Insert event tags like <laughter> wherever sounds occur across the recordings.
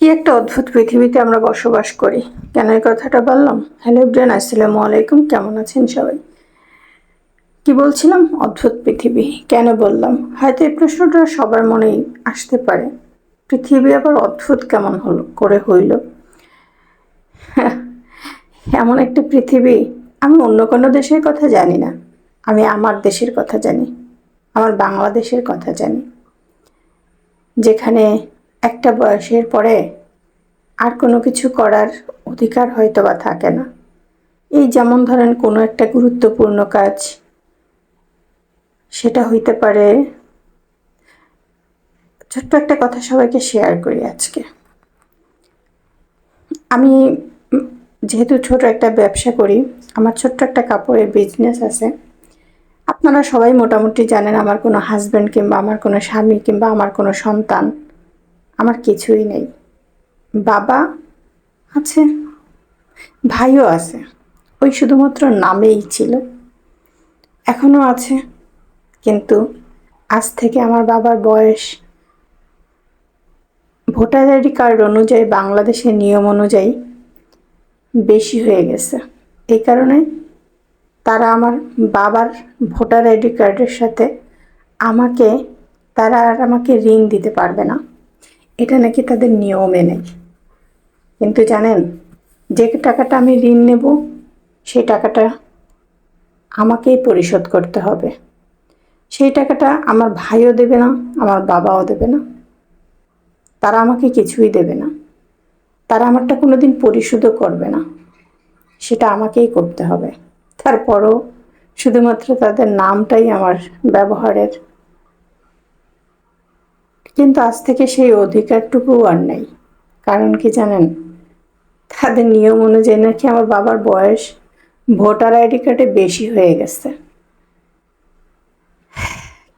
কি একটা অদ্ভুত পৃথিবীতে আমরা বসবাস করি? কেন এই কথাটা বললাম? হ্যালো ব্রেন আসসালামু আলাইকুম। কেমন আছেন সবাই? কি বলছিলাম? অদ্ভুত পৃথিবী। কেন বললাম? হয়তো এই প্রশ্নটা সবার মনেই আসতে পারে। পৃথিবী আবার অদ্ভুত কেমন হলো, করে হইল। <laughs> এমন একটা পৃথিবী, আমি অন্য কোনো দেশের কথা জানি না। আমি আমার দেশের কথা জানি। আমার বাংলাদেশের কথা জানি। যেখানে একটা বয়সের পরে আর কোনো কিছু করার অধিকার হয়তো বা থাকে না। এই যেমন ধরেন কোনো একটা গুরুত্বপূর্ণ কাজ, সেটা হইতে পারে। ছোট্ট একটা কথা সবাইকে শেয়ার করি আজকে। আমি যেহেতু ছোট একটা ব্যবসা করি, আমার ছোট্ট একটা কাপড়ের বিজনেস আছে। আপনারা সবাই মোটামুটি জানেন আমার কোনো হাজব্যান্ড কিংবা আমার কোনো স্বামী কিংবা আমার কোনো সন্তান। আমার কিছুই নেই। বাবা আছে, ভাইও আছে, ওই শুধুমাত্র নামেই ছিল। এখনও আছে, কিন্তু আজ থেকে আমার বাবার বয়স। ভোটার আইডি কার্ড অনুযায়ী বাংলাদেশের নিয়ম অনুযায়ী বেশি হয়ে গেছে। এই কারণে তারা আমার বাবার ভোটার আইডি কার্ডের সাথে আমাকে, তারা আর আমাকে ঋণ দিতে পারবে না। এটা নাকি তাদের নিয়মে নেই। কিন্তু জানেন, যে টাকাটা আমি ঋণ নেব, সেই টাকাটা আমাকেই পরিশোধ করতে হবে। সেই টাকাটা আমার ভাইও দেবে না, আমার বাবাও দেবে না। তারা আমাকে কিছুই দেবে না। তারা আমারটা কোনো দিন পরিশোধও করবে না। সেটা আমাকেই করতে হবে। তারপরও শুধুমাত্র তাদের নামটাই আমার ব্যবহারের কিন্তু আজ থেকে সেই অধিকারটুকুও আর নেই। কারণ কি জানেন? তাদের নিয়ম অনুযায়ী নাকি আমার বাবার বয়স ভোটার আইডি কার্ডে বেশি হয়ে গেছে।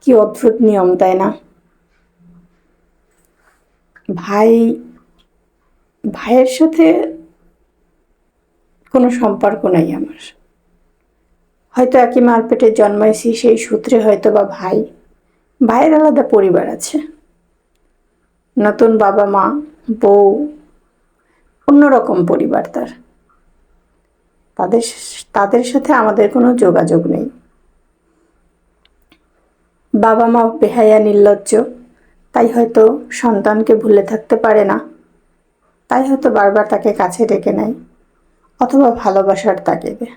কি অদ্ভুত নিয়ম, তাই না? ভাই, ভাইয়ের সাথে কোনো সম্পর্ক নাই আমার। হয়তো একই মারপেটে জন্মাইছি, সেই সূত্রে হয়তো বা ভাই। ভাইয়ের আলাদা পরিবার আছে। নতুন বাবা মা, বউ, অন্যরকম পরিবার তার। তাদের তাদের সাথে আমাদের কোনো যোগাযোগ নেই। বাবা মা বেহায়া, নির্লজ্জ, তাই হয়তো সন্তানকে ভুলে থাকতে পারে না। তাই হয়তো বারবার তাকে কাছে ডেকে নেয়, অথবা ভালোবাসার তাগিদে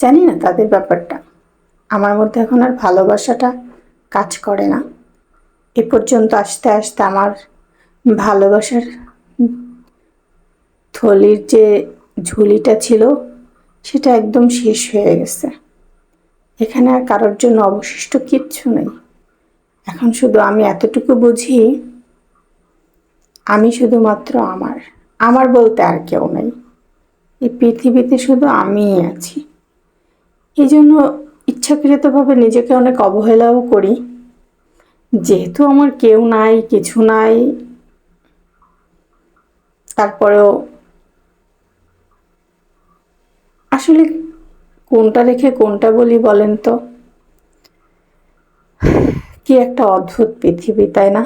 জানি না তাদের ব্যাপারটা। আমার মধ্যে এখন আর ভালোবাসাটা কাজ করে না। এ পর্যন্ত আসতে আসতে আমার ভালোবাসার থলির যে ঝুলিটা ছিল, সেটা একদম শেষ হয়ে গেছে। এখানে আর কারোর জন্য অবশিষ্ট কিচ্ছু নেই। এখন শুধু আমি এতটুকু বুঝি, আমি শুধুমাত্র আমার আমার বলতে আর কেউ নেই। এই পৃথিবীতে শুধু আমিই আছি। এই জন্য ইচ্ছাকৃতভাবে নিজেকে অনেক অবহেলাও করি। যেহেতু আমার কেউ নাই, কিছু নাই, তারপরেও আসলে কোনটা রেখে কোনটা বলি বলেন তো? কি একটা অদ্ভুত পৃথিবী, তাই না?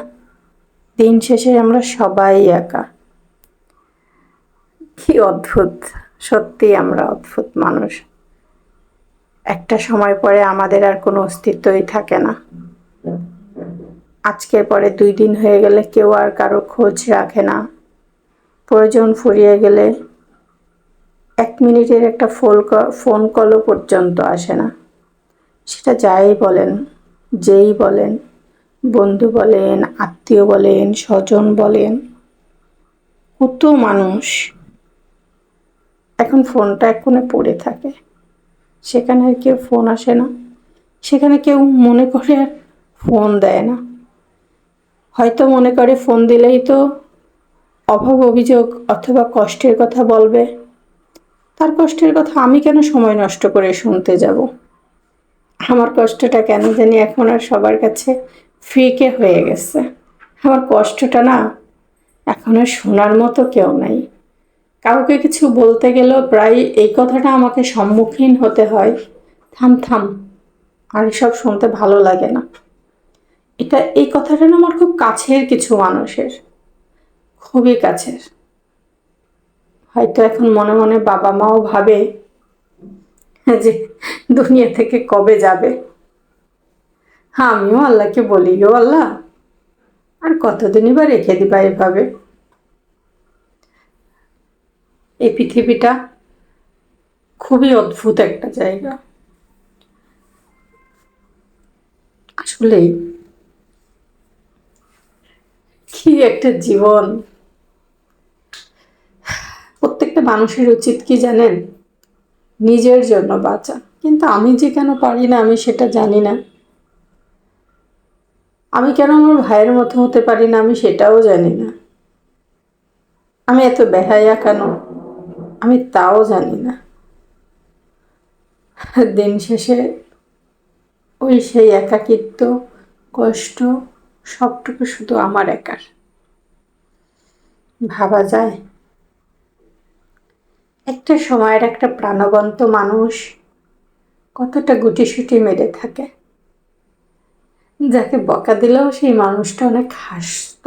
দিন শেষে আমরা সবাই একা। কি অদ্ভুত, সত্যি আমরা অদ্ভুত মানুষ। একটা সময় পরে আমাদের আর কোনো অস্তিত্বই থাকে না। আজকের পরে দুই দিন হয়ে গেলে কেউ আর কারও খোঁজ রাখে না। প্রয়োজন ফুরিয়ে গেলে এক মিনিটের একটা ফোন ফোন কলও পর্যন্ত আসে না। সেটা যাই বলেন, যেই বলেন, বন্ধু বলেন, আত্মীয় বলেন, স্বজন বলেন, কত মানুষ এখন ফোনটা এক কোণে পড়ে থাকে। সেখানে কেউ ফোন আসে না। সেখানে কেউ মনে করে আর ফোন দেয় না। হয়তো মনে করে ফোন দিলেই তো অভাব অভিযোগ অথবা কষ্টের কথা বলবে। তার কষ্টের কথা আমি কেন সময় নষ্ট করে শুনতে যাব? আমার কষ্টটা কেন জানি এখন আর সবার কাছে ফিকে হয়ে গেছে। আমার কষ্টটা না এখন আর শোনার মতো কেউ নাই। কাউকে কিছু বলতে গেলেও প্রায় এই কথাটা আমাকে সম্মুখীন হতে হয়। থাম থাম, আর এসব শুনতে ভালো লাগে না। এটা এই কথাটা না আমার খুব কাছের কিছু মানুষের। খুবই কাছের। হয়তো এখন মনে মনে বাবা মাও ভাবে যে দুনিয়া থেকে কবে যাবে। হ্যাঁ আমিও আল্লাহকে বলি গো আল্লাহ। আর কতদিনই বা রেখে দিবা এভাবে? এই পৃথিবীটা খুবই অদ্ভুত একটা জায়গা। আসলে কি একটা জীবন। প্রত্যেকটা মানুষের উচিত কি জানেন? নিজের জন্য বাঁচা। কিন্তু আমি যে কেন পারি না, আমি সেটা জানি না। আমি কেন আমার ভাইয়ের মতো হতে পারি না, আমি সেটাও জানি না। আমি এত বেহায়া কেন? আমি তাও জানি না। দিন শেষে ওই সেই একাকিত্ব, কষ্ট সবটুকু শুধু আমার একার। ভাবা যায়? একটা সময়ের একটা প্রাণবন্ত মানুষ কতটা গুটিসুটি মেরে থাকে। যাকে বকা দিলেও সেই মানুষটা অনেক হাসত।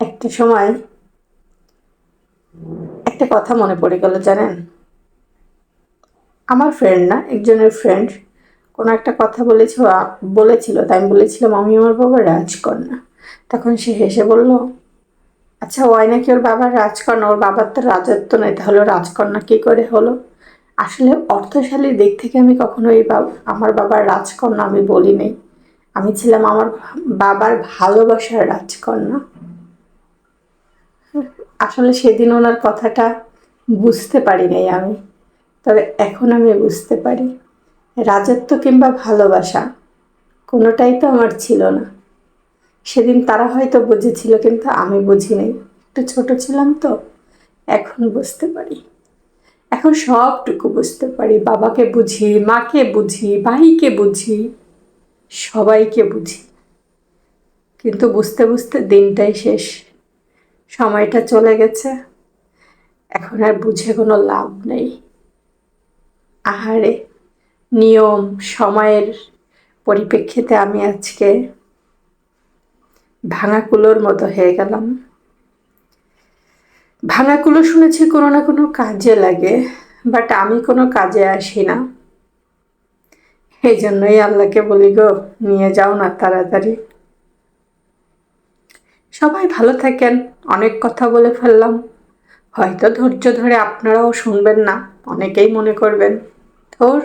একটা সময় একটা কথা মনে পড়ে গেল জানেন? আমার ফ্রেন্ড না, একজনের ফ্রেন্ড কোনো একটা কথা বলেছিল বলেছিল, তাই আমি বলেছিলাম, আমি আমার বাবা রাজকন্যা। তখন সে হেসে বলল আচ্ছা ওই নাকি ওর বাবার রাজকন্যা? ওর বাবার তো রাজত্ব নেই, তাহলে রাজকন্যা কী করে হলো? আসলে অর্থশালীর দিক থেকে আমি কখনো এই আমার বাবার রাজকন্যা আমি বলি নেই আমি ছিলাম আমার বাবার ভালোবাসার রাজকন্যা। আসলে সেদিন ওনার কথাটা বুঝতে পারি নাই আমি, তবে এখন আমি বুঝতে পারি। রাজত্ব কিংবা ভালোবাসা, কোনোটাই তো আমার ছিল না। সেদিন তারা হয়তো বুঝেছিল, কিন্তু আমি বুঝি নাই একটু ছোট ছিলাম তো, এখন বুঝতে পারি। এখন সবটুকু বুঝতে পারি। বাবাকে বুঝি, মাকে বুঝি, ভাইকে বুঝি, সবাইকে বুঝি। কিন্তু বুঝতে বুঝতে দিনটাই শেষ। সময়টা চলে গেছে। এখন আর বুঝে কোনো লাভ নেই। আহারে। নিয়ম, সময়ের পরিপ্রেক্ষিতে আমি আজকে ভাঙাকুলোর মতো হয়ে গেলাম। ভাঙাকুলো শুনেছি কোনো না কোনো কাজে লাগে বাট আমি কোনো কাজে আসি না। এই জন্যই আল্লাহকে বলি গো, নিয়ে যাও না তাড়াতাড়ি। সবাই ভালো থাকেন, অনেক কথা বলে ফেললাম। হয়তো ধৈর্য ধরে আপনারাও শুনবেন না, অনেকেই মনে করবেন, ধর